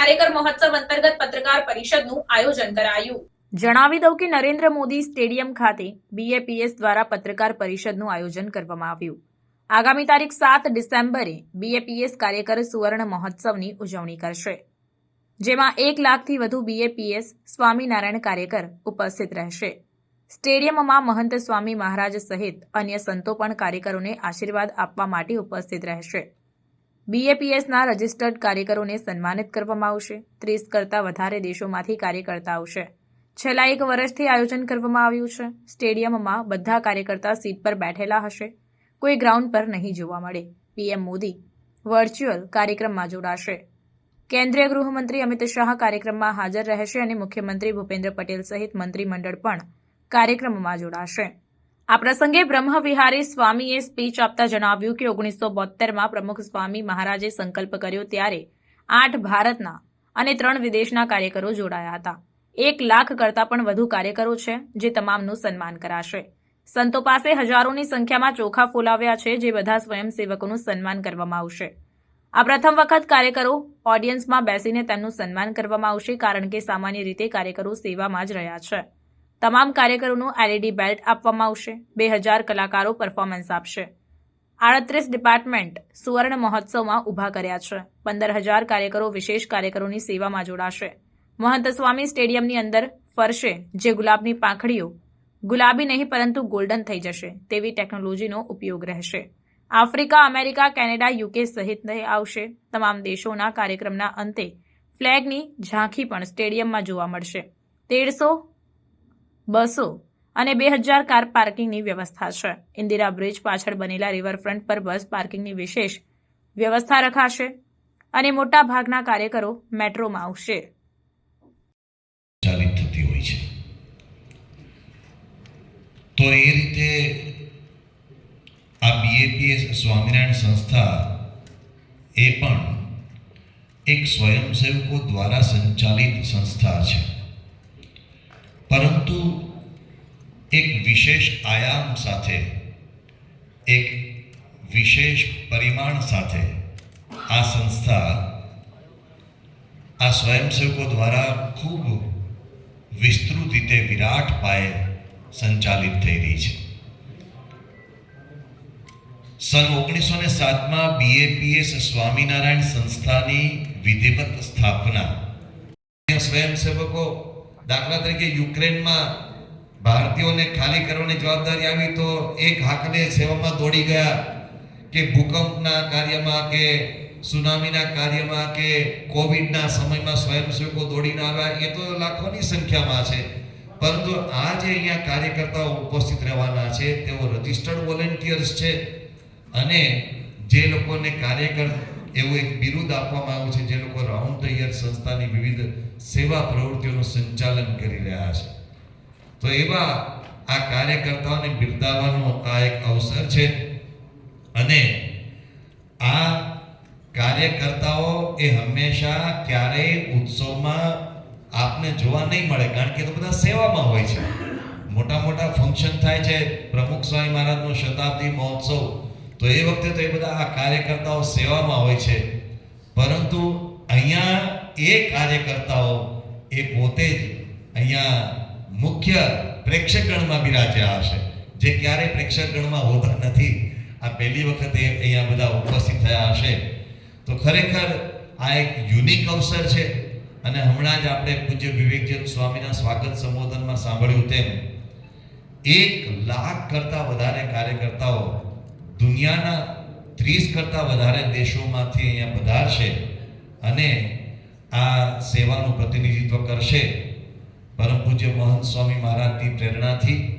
કાર્યકર મહોત્સવ અંતર્ગત પત્રકાર પરિષદનું આયોજન કરાયું. જણાવી દઉં કે નરેન્દ્ર મોદી સ્ટેડિયમ ખાતે બીએપીએસ દ્વારા પત્રકાર પરિષદનું આયોજન કરવામાં આવ્યું. આગામી તારીખ સાત ડિસેમ્બરે બીએપીએસ કાર્યકર સુવર્ણ મહોત્સવની ઉજવણી કરશે, જેમાં એક લાખથી વધુ બીએપીએસ સ્વામિનારાયણ કાર્યકર ઉપસ્થિત રહેશે. સ્ટેડિયમમાં મહંત સ્વામી મહારાજ સહિત અન્ય સંતો પણ કાર્યકરોને આશીર્વાદ આપવા માટે ઉપસ્થિત રહેશે. બીએપીએસના રજિસ્ટર્ડ કાર્યકરોને સન્માનિત કરવામાં આવશે. ત્રીસ કરતાં વધારે દેશોમાંથી કાર્યકર્તા આવશે. છેલ્લા એક વર્ષથી આયોજન કરવામાં આવ્યું છે. સ્ટેડિયમમાં બધા કાર્યકર્તા સીટ પર બેઠેલા હશે. કોઈ ગ્રાઉન્ડ પર નહીં જોવા મળે. પીએમ મોદી વર્ચ્યુઅલ કાર્યક્રમમાં જોડાશે. કેન્દ્રીય ગૃહમંત્રી અમિત શાહ કાર્યક્રમમાં હાજર રહેશે અને મુખ્યમંત્રી ભૂપેન્દ્ર પટેલ સહિત મંત્રીમંડળ પણ કાર્યક્રમમાં જોડાશે. આ પ્રસંગે બ્રહ્મવિહારી સ્વામીએ સ્પીચ આપતા જણાવ્યું કે ઓગણીસો બોતેરમાં પ્રમુખ સ્વામી મહારાજે સંકલ્પ કર્યો ત્યારે આઠ ભારતના અને ત્રણ વિદેશના કાર્યકરો જોડાયા હતા. એક લાખ કરતાં પણ વધુ કાર્યકરો છે, જે તમામનું સન્માન કરાશે. સંતો પાસે હજારોની સંખ્યામાં ચોખા ફોલાવ્યા છે, જે બધા સ્વયંસેવકોનું સન્માન કરવામાં આવશે. આ પ્રથમ વખત કાર્યકરો ઓડિયન્સમાં બેસીને તેમનું સન્માન કરવામાં આવશે, કારણ કે સામાન્ય રીતે કાર્યકરો સેવામાં જ રહ્યા છે. તમામ કાર્યકરોનું એલઈડી બેલ્ટ આપવામાં આવશે. બે હજાર કલાકારો પરફોર્મન્સ આપશે. આડત્રીસ ડિપાર્ટમેન્ટ સુવર્ણ મહોત્સવમાં ઊભા કર્યા છે. પંદર હજાર કાર્યકરો વિશેષ કાર્યકરોની સેવામાં જોડાશે. મહંત સ્વામી સ્ટેડિયમની અંદર ફરશે જે ગુલાબની પાંખડીઓ. ગુલાબી નહીં, પરંતુ ગોલ્ડન થઈ જશે. તેવી ટેકનોલોજીનો ઉપયોગ રહેશે. આફ્રિકા, અમેરિકા, કેનેડા, યુકે સહિત આવશે. તમામ દેશોના કાર્યક્રમના અંતે ફ્લેગની ઝાંખી પણ સ્ટેડિયમમાં જોવા મળશે. તેરસો બસો અને બે હજાર કાર પાર્કિંગની વ્યવસ્થા છે. ઇન્દિરા બ્રિજ પાછળ બનેલા રિવરફ્રન્ટ પર બસ પાર્કિંગની વિશેષ વ્યવસ્થા રખાશે અને મોટા ભાગના કાર્યકરો મેટ્રોમાં આવશે. તો એ રીતે આ બીએપીએસ સ્વામિનારાયણ સંસ્થા એ પણ એક સ્વયંસેવકો દ્વારા સંચાલિત સંસ્થા છે. પરંતુ એક વિશેષ આયામ સાથે, એક વિશેષ પરિમાણ સાથે આ સંસ્થા આ સ્વયંસેવકો દ્વારા ખૂબ વિસ્તૃત રીતે વિરાટ પાયે સંચાલિત થઈ રહી છે. સન ઓગણીસો ને સાતમાં બીએપીએસ સ્વામિનારાયણ સંસ્થાની વિધિવત સ્થાપના. સ્વયંસેવકો દાખલા તરીકે યુક્રેનમાં ભારતીયોને ખાલી કરવાની જવાબદારી આવી તો એક હાકને સેવામાં દોડી ગયા કે ભૂકંપના કાર્યમાં કે સુનામીના કાર્યમાં કે કોવિડના સમયમાં સ્વયંસેવકો દોડીને આવ્યા, એ તો લાખોની સંખ્યામાં છે. પરંતુ આ જે અહીંયા કાર્યકર્તાઓ ઉપસ્થિત રહેવાના છે, તેઓ રજિસ્ટર્ડ વોલેન્ટિયર્સ છે અને જે લોકોને કાર્યકર એવું એક બિરુદ આપવામાં આવ્યું છે, જે લોકો રાઉન્ડ ધ યર સંસ્થાની વિવિધ સેવા પ્રવૃત્તિઓનું સંચાલન કરી રહ્યા છે. તો એવા આ કાર્યકર્તાઓને બિરદાવવાનો આ એક અવસર છે. અને આ કાર્યકર્તાઓ એ હંમેશા ક્યારેય ઉત્સવમાં આપને જોવા નહીં મળે, કારણ કે તો બધા સેવામાં હોય છે. મોટા મોટા ફંક્શન થાય છે, પ્રમુખ સ્વામી મહારાજનો શતાબ્દી મહોત્સવ, તો એ વખતે તો એ બધા આ કાર્યકર્તાઓ સેવામાં હોય છે. પરંતુ અહીંયા એ કાર્યકર્તાઓ એ પોતે જ અહીંયા મુખ્ય પ્રેક્ષકગણમાં બિરાજ્યા હશે. જે ક્યારેય પ્રેક્ષકગણમાં હોતા નથી. આ પહેલી વખતે અહીંયા બધા ઉપસ્થિત થયા હશે. તો ખરેખર આ એક યુનિક અવસર છે અને હમણાં જ આપણે પૂજ્ય વિવેકચંદ સ્વામીના સ્વાગત સંબોધનમાં સાંભળ્યું તેમ, એક લાખ કરતાં વધારે કાર્યકર્તાઓ દુનિયાના ત્રીસ કરતાં વધારે દેશોમાંથી અહીંયા પધારશે અને આ સેવાનું પ્રતિનિધિત્વ કરશે. પરમ પૂજ્ય મહંત સ્વામી મહારાજની પ્રેરણાથી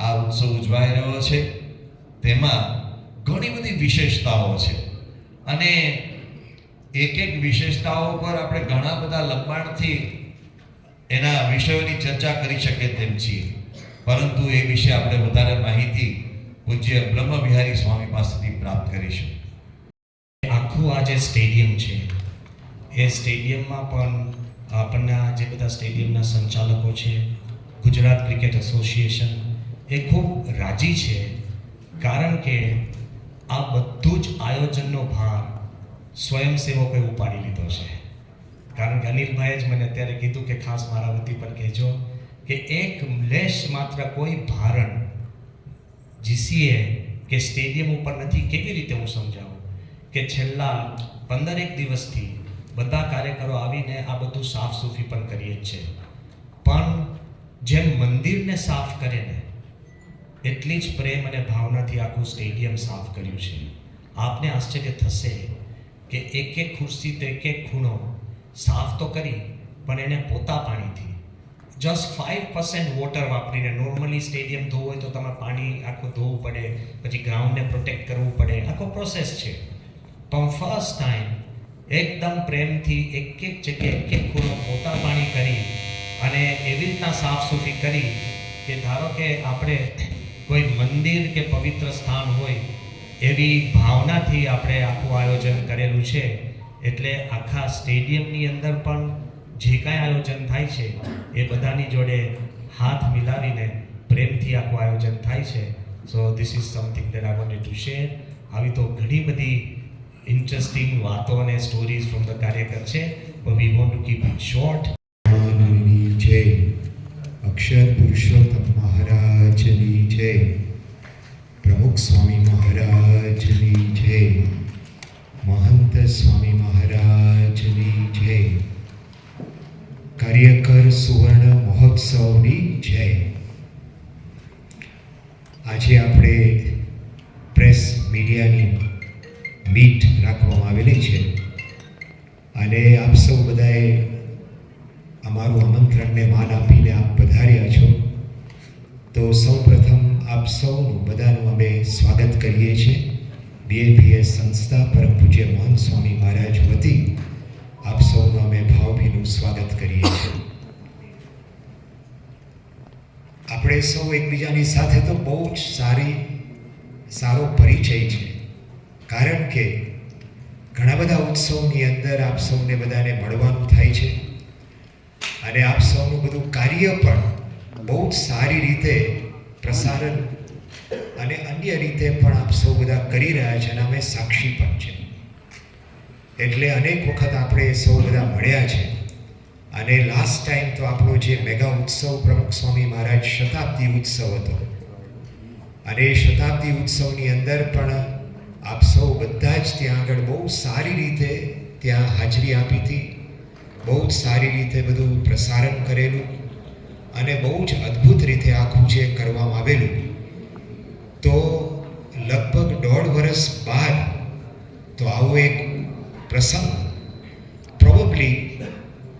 આ ઉત્સવ ઉજવાઈ રહ્યો છે. તેમાં ઘણી બધી વિશેષતાઓ છે. અને એક એક વિશેષતાઓ પર આપણે ઘણા બધા લંબાણથી એના વિષયોની ચર્ચા કરી શકીએ તેમ છીએ. પરંતુ એ વિશે આપણે વધારે માહિતી પૂજ્ય બ્રહ્મ વિહારી સ્વામી પાસેથી પ્રાપ્ત કરીશું. આખું આ જે સ્ટેડિયમ છે, એ સ્ટેડિયમમાં પણ આપણને જે બધા સ્ટેડિયમના સંચાલકો છે, ગુજરાત ક્રિકેટ એસોસિએશન, એ ખૂબ રાજી છે. કારણ કે આ બધું જ આયોજનનો ભાર સ્વયંસેવકોએ ઉપાડી લીધો છે. કારણ કે અનિલભાઈએ જ મને અત્યારે કીધું કે ખાસ મારા વતી પર કહેજો કે એક લેશ માત્ર કોઈ ભારણ જીસીએ કે સ્ટેડિયમ ઉપર નથી. કેવી રીતે હું સમજાવું કે છેલ્લા પંદરેક દિવસથી બધા કાર્યકરો આવીને આ બધું સાફ સૂફી પણ કરીએ જ છે. પણ જેમ મંદિરને સાફ કરે ને એટલી જ પ્રેમ અને ભાવનાથી આખું સ્ટેડિયમ સાફ કર્યું છે. આપને આશ્ચર્ય થશે કે એક એક ખુરશી તો એક એક ખૂણો સાફ તો કરી, પણ એને પોતા પાણીથી. જસ્ટ ફાઇવ પર્સન્ટ વોટર વાપરીને નોર્મલી સ્ટેડિયમ ધોવું હોય તો તમારે પાણી આખું ધોવું પડે, પછી ગ્રાઉન્ડને પ્રોટેક્ટ કરવું પડે. આખો પ્રોસેસ છે. પણ ફર્સ્ટ ટાઈમ એકદમ પ્રેમથી એક એક જગ્યાએ એક એક ખૂણો પોતા પાણી કરી અને એવી રીતના સાફ સૂફી કરી કે ધારો કે આપણે કોઈ મંદિર કે પવિત્ર સ્થાન હોય એવી ભાવનાથી આપણે આખું આયોજન કરેલું છે. એટલે આખા સ્ટેડિયમની અંદર પણ જે કાંઈ આયોજન થાય છે એ બધાની જોડે હાથ મિલાવીને પ્રેમથી આખું આયોજન થાય છે. So this is something that I wanted to share આવી તો ઘણી બધી ઇન્ટરેસ્ટિંગ વાતો અને સ્ટોરીઝ ફ્રોમ ધ કાર્યકર છે. But we want to keep it short Jay Akshar Purushottam મહારાજની જય પ્રમુખ સ્વામી મહારાજની જય મહંત સ્વામી મહારાજની જય કાર્યકર સુવર્ણ મહોત્સવની જય આજે આપણે પ્રેસ મીડિયાની મીટ રાખવામાં આવેલી છે. અને આપ સૌ બધાએ અમારું આમંત્રણને માન આપીને આપ પધાર્યા છો. તો સૌપ્રથમ આપ સૌનું બધાનું અમે સ્વાગત કરીએ છીએ. બીએપીએસ સંસ્થા પરમ પૂજ્ય મહંત સ્વામી મહારાજ વતી આપ સૌનું અમે ભાવભીનું સ્વાગત કરીએ છીએ. આપણે સૌ એકબીજાની સાથે તો બહુ જ સારી, સારો પરિચય છે. કારણ કે ઘણા બધા ઉત્સવની અંદર આપ સૌને બધાને મળવાનું થાય છે. અને આપ સૌનું બધું કાર્ય પણ બહુ સારી રીતે પ્રસારણ અને અન્ય રીતે પણ આપ સૌ બધા કરી રહ્યા છે અને અમે સાક્ષી પણ છે. એટલે અનેક વખત આપણે સૌ બધા મળ્યા છે. અને લાસ્ટ ટાઈમ તો આપણો જે મેગા ઉત્સવ પ્રમુખ સ્વામી મહારાજ શતાબ્દી ઉત્સવ હતો. અને એ શતાબ્દી ઉત્સવની અંદર પણ બધા ત્યાં આગળ બહુ સારી રીતે ત્યાં હાજરી આપી હતી. બહુ જ સારી રીતે બધું પ્રસારણ કરેલું અને બહુ જ અદ્ભુત રીતે આખું જે કરવામાં આવેલું. તો લગભગ દોઢ વર્ષ બાદ તો આવો એક પ્રસંગ. Probably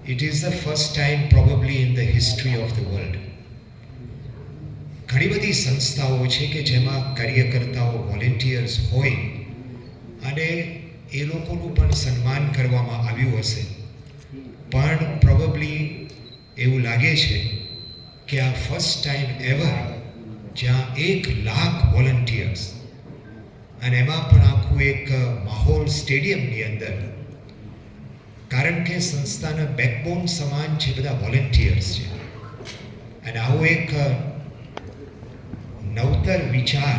it is the first time probably in the history of the world ઘણી બધી સંસ્થાઓ છે કે જેમાં કાર્યકર્તાઓ વોલેન્ટિયર્સ હોય અને એ લોકોનું પણ સન્માન કરવામાં આવ્યું હશે. પણ પ્રોબેબલી એવું લાગે છે કે આ ફર્સ્ટ ટાઈમ એવર જ્યાં એક લાખ વોલન્ટિયર્સ અને એમાં પણ આખું એક માહોલ સ્ટેડિયમની અંદર. કારણ કે સંસ્થાના બેકબોન સમાન છે બધા વોલન્ટિયર્સ છે. અને આવું એક નવતર વિચાર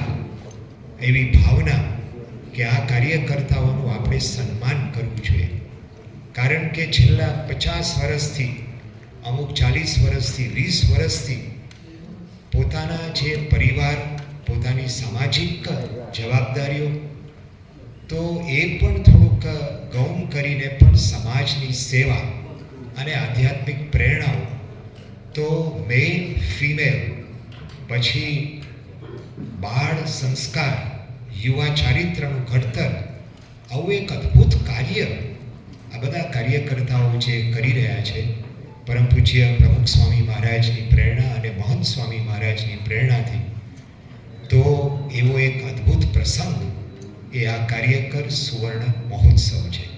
એવી ભાવના કે આ કાર્યકર્તાઓનું આપણે સન્માન કરવું જોઈએ. કારણ કે છેલ્લા પચાસ વર્ષથી, અમુક ચાલીસ વર્ષથી, વીસ વર્ષથી પોતાના જે પરિવાર, પોતાની સામાજિક જવાબદારીઓ, તો એ પણ થોડુંક ગૌમ કરીને પણ સમાજની સેવા અને આધ્યાત્મિક પ્રેરણાઓ, તો મેઇન ફિમેલ પછી બાળ સંસ્કાર યુવા ચારિત્રનું ઘડતર આવું એક અદ્ભુત કાર્ય આ બધા કાર્યકર્તાઓ જે કરી રહ્યા છે. પરમ પૂજ્ય પ્રમુખ સ્વામી મહારાજની પ્રેરણા અને મહંત સ્વામી મહારાજની પ્રેરણાથી. તો એવો એક અદ્ભુત પ્રસંગ એ આ કાર્યકર સુવર્ણ મહોત્સવ છે.